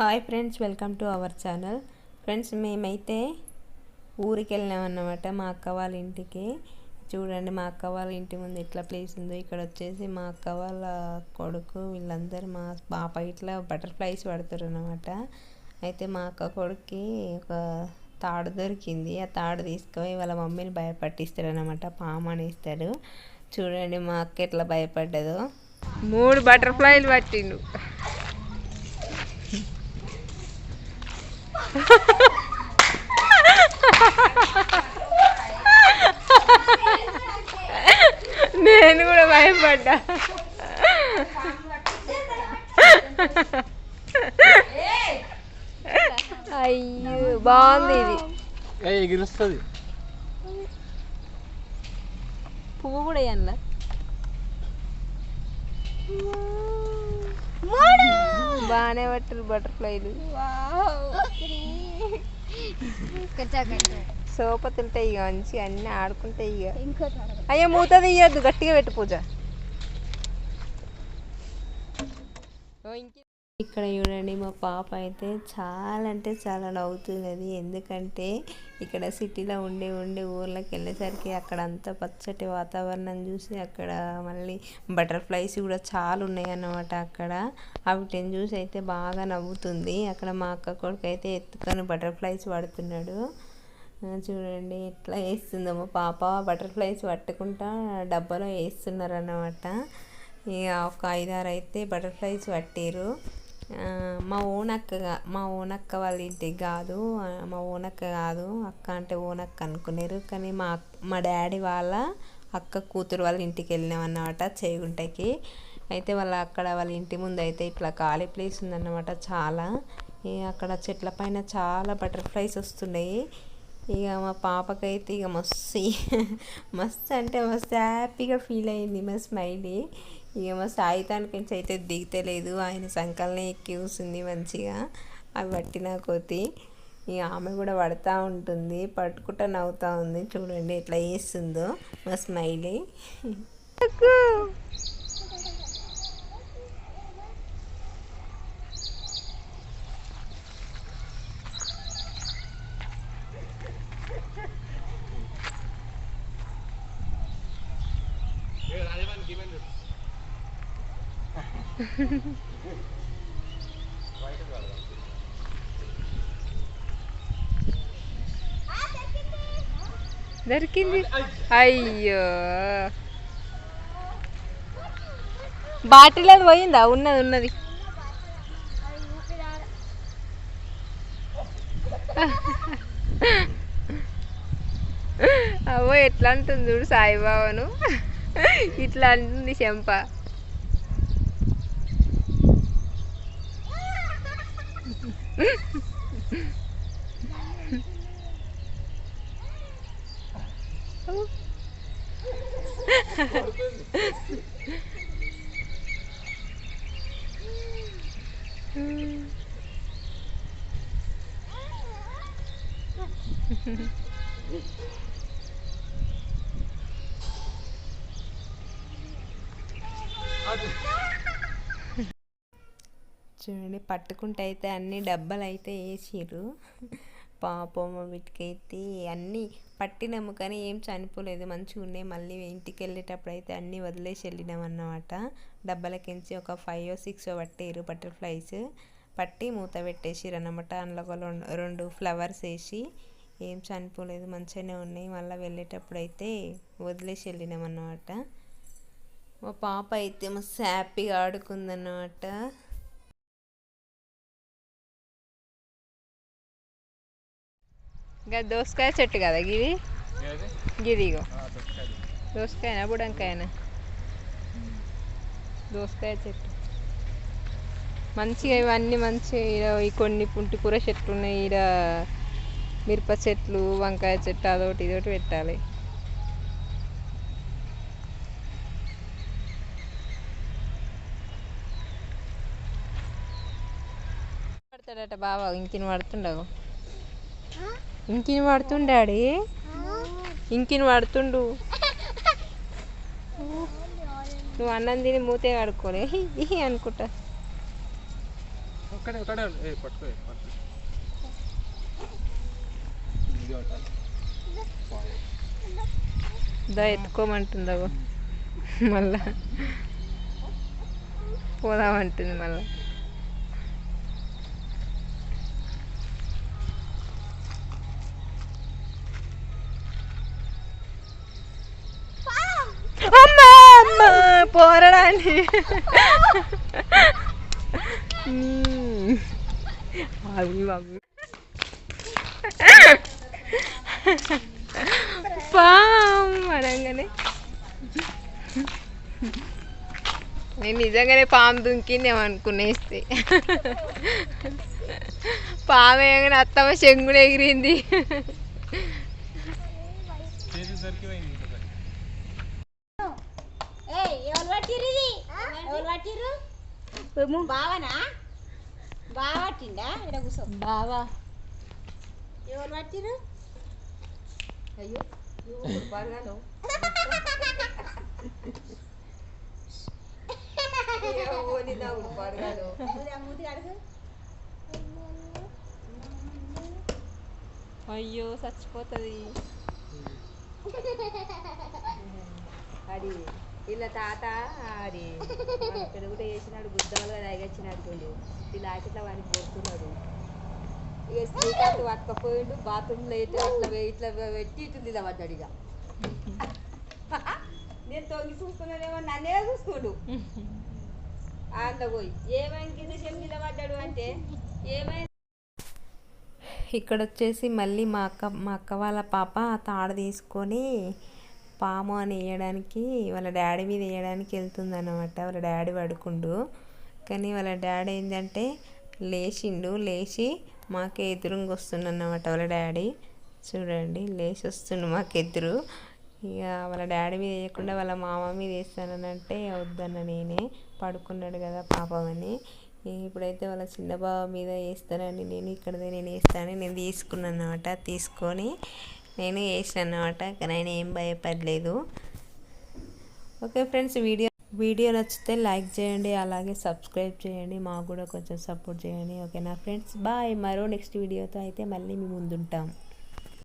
Hi friends welcome to our channel. Friends మేమైతే ఊరికి వెళ్ళామన్నమాట మా అక్క వాళ్ళ ఇంటికి. చూడండి మా అక్క వాళ్ళ ఇంటి ముందు ఎట్లా ప్లేస్ ఉందో. ఇక్కడ వచ్చేసి మా అక్క వాళ్ళ కొడుకు వీళ్ళందరూ మా పాప ఇట్లా బటర్ఫ్లైస్ పడతారు అనమాట అయితే మా అక్క కొడుక్కి ఒక తాడు దొరికింది. ఆ తాడు తీసుకుపోయి వాళ్ళ మమ్మీని భయపట్టిస్తారనమాట పాము అనేస్తారు చూడండి మా అక్క ఎట్లా భయపడ్డదో. మూడు బటర్ఫ్లైలు పట్టిండు. నేను కూడా భయపడ్డా. అయ్యో బాగుంది ఇది. ఎగిరుస్తుంది పువ్వు కూడా వేయాల బాగానే పట్టారు బటర్ఫ్లైలు. సోపతుంటాయి ఇక మంచి అన్నీ ఆడుకుంటాయి ఇక అయ్యో మూత తీయద్దు గట్టిగా పెట్టు పూజ. ఇంకే- ఇక్కడ చూడండి మా పాప అయితే చాలా అంటే చాలా నవ్వుతున్నది. ఎందుకంటే ఇక్కడ సిటీలో ఉండి ఉండి ఊర్లోకి వెళ్ళేసరికి అక్కడ అంతా పచ్చటి వాతావరణం చూసి అక్కడ మళ్ళీ బటర్ఫ్లైస్ కూడా చాలా ఉన్నాయి అన్నమాట అక్కడ. వాటిని చూసి అయితే బాగా నవ్వుతుంది. అక్కడ మా అక్క కొడుకు అయితే ఎత్తుకొని బటర్ఫ్లైస్ పడుతున్నాడు చూడండి ఎట్లా వేస్తుందో మా పాప. బటర్ఫ్లైస్ పట్టుకుంటా డబ్బాలో వేస్తున్నారు అన్నమాట ఇక ఒక ఐదారు అయితే బటర్ఫ్లైస్ పట్టారు మా ఓనక్కగా మా ఓనక్క వాళ్ళ ఇంటికి కాదు మా ఓనక్క కాదు అక్క అంటే ఓనక్క అనుకున్నారు కానీ మా మా డాడీ వాళ్ళ అక్క కూతురు వాళ్ళ ఇంటికి వెళ్ళినాం అన్నమాట చేగుంటకి అయితే వాళ్ళ అక్కడ వాళ్ళ ఇంటి ముందు అయితే ఇట్లా ఖాళీ ప్లేస్ ఉందన్నమాట చాలా. ఇక అక్కడ చెట్ల పైన చాలా బటర్ఫ్లైస్ వస్తున్నాయి. ఇక మా పాపకైతే ఇక మస్తు మస్తు అంటే మస్తు హ్యాపీగా ఫీల్ అయింది మా స్మైలీ. ఇక మా సాయితానికి అయితే అయితే దిగుతలేదు. ఆయన సంకల్ని ఎక్కి కూర్చుంది మంచిగా. అవి పట్టిన కొద్ది ఇక ఆమె కూడా పడతా ఉంటుంది. పట్టుకుంటా నవ్వుతూ ఉంది. చూడండి ఎట్లా వేస్తుందో మా స్మైలీ. దొరికింది. అయ్యో. బాటిల్ అది పోయిందా? ఉన్నది ఉన్నది. అవో ఎట్లా అంటుంది చూడు సాయిబాబాను. ఇట్లా అంటుంది చెంప Mm-hmm. చూడండి పట్టుకుంటే అయితే అన్ని డబ్బాలు అయితే వేసిర్రు. పాపం వీటికైతే అన్నీ పట్టినాము కానీ ఏం చనిపోలేదు మంచిగా ఉన్నాయి. మళ్ళీ ఇంటికి వెళ్ళేటప్పుడు అయితే అన్నీ వదిలేసి వెళ్ళినాం అన్నమాట. డబ్బలకించి ఒక ఫైవ్ సిక్స్ పట్టారు బటర్ఫ్లైస్. పట్టి మూత పెట్టేసిర్రు అన్నమాట. అందులో ఒక రెండు రెండు ఫ్లవర్స్ వేసి ఏం చనిపోలేదు మంచిగానే ఉన్నాయి. మళ్ళీ వెళ్ళేటప్పుడు అయితే వదిలేసి వెళ్ళినాం అన్నమాట. మా పాప అయితే మస్తు హ్యాపీగా ఆడుకుందన్నమాట. ఇంకా దోసకాయ చెట్టు కదా గిది గిది ఇగో. దోసకాయనా? బుడంకాయనా? దోసకాయ చెట్టు. మంచిగా ఇవన్నీ మంచిగా ఈడ ఈ కొన్ని పుంటి కూర చెట్లు ఉన్నాయి. ఈడ మిరప చెట్లు వంకాయ చెట్టు అదొకటి ఇదొకటి పెట్టాలి. పడతాడట బావా ఇంకిని పడుతుండవు. ఇంకిని పడుతుండాడి ఇంకిని పడుతుండు నువ్వు అన్నం తిని మూతే కడుక్కోలే. అనుకుంటా. దా ఎత్తుకోమంటుందా మళ్ళా. పోదామంటుంది మళ్ళా. పోరడాన్ని. అవి అవి పామ్ అనగానే. నేను నిజంగానే పాము దుంకిందేమో అనుకునేస్తే పాము వేయగానే అత్తమ్మ శంగుడు ఎగిరింది చేతి దొరికిపోయింది ఇంకొకటి. ఏయ్ ఎవరు పట్టిర్రు ఇది ఎవరు పట్టిర్రు? బావనా? బావ పట్టిండా? ఇక్కడ కూర్చో బావా. ఎవరు పట్టిర్రు? అయ్యో కడుగు అయ్యో చచ్చిపోతుంది. అది వీళ్ళ తాత అది పెరుగుట చేసినాడు గుద్దలుగా తాగొచ్చినట్టుండు ఇలా ఇట్లా వాడికి పోతున్నాడు ఇక శ్రీకాంత్ పట్టుకపోయిండు బాత్రూంలో ఇట్లా అట్లా ఇట్లా పెట్టి ఇటు ఇలా పడ్డాడు ఇక. నేను తొంగి చూస్తున్నానేమో నన్నే చూస్తుండు. అందులో పోయి ఏమైంది కింద ఇలా పడ్డాడు అంటే ఏమైంది? ఇక్కడ వచ్చేసి మళ్ళీ మా అక్క మా అక్క వాళ్ళ పాప తాడు తీసుకొని పాము అని వేయడానికి వాళ్ళ డాడీ మీద వేయడానికి వెళ్తుందన్నమాట. వాళ్ళ డాడీ పడుకుండు. కానీ వాళ్ళ డాడీ ఏంటంటే లేచిండు. లేచి మాకు ఎదురుగా వస్తుండు అన్నమాట వాళ్ళ డాడీ. చూడండి లేచి వస్తుండు మాకు ఎదురు ఇక వాళ్ళ డాడీ మీద వేయకుండా వాళ్ళ మామ మీద వేస్తానంటే వద్దన్న నేనే. పడుకున్నాడు కదా పాపం అని. ఇప్పుడైతే వాళ్ళ చిన్న బావ మీద వేస్తానని నేను ఇక్కడదే నేను వేస్తానని నేను తీసుకున్నాను అనమాట తీసుకొని నేను వేసాను అనమాట కానీ ఆయన ఏం భయపడలేదు. ఓకే ఫ్రెండ్స్ వీడియో వీడియో నచ్చితే లైక్ చేయండి అలాగే సబ్స్క్రైబ్ చేయండి మాకు కూడా కొంచెం సపోర్ట్ చేయండి. ఓకేనా ఫ్రెండ్స్? బాయ్. మరో నెక్స్ట్ వీడియోతో అయితే మళ్ళీ మీ ముందుంటాం.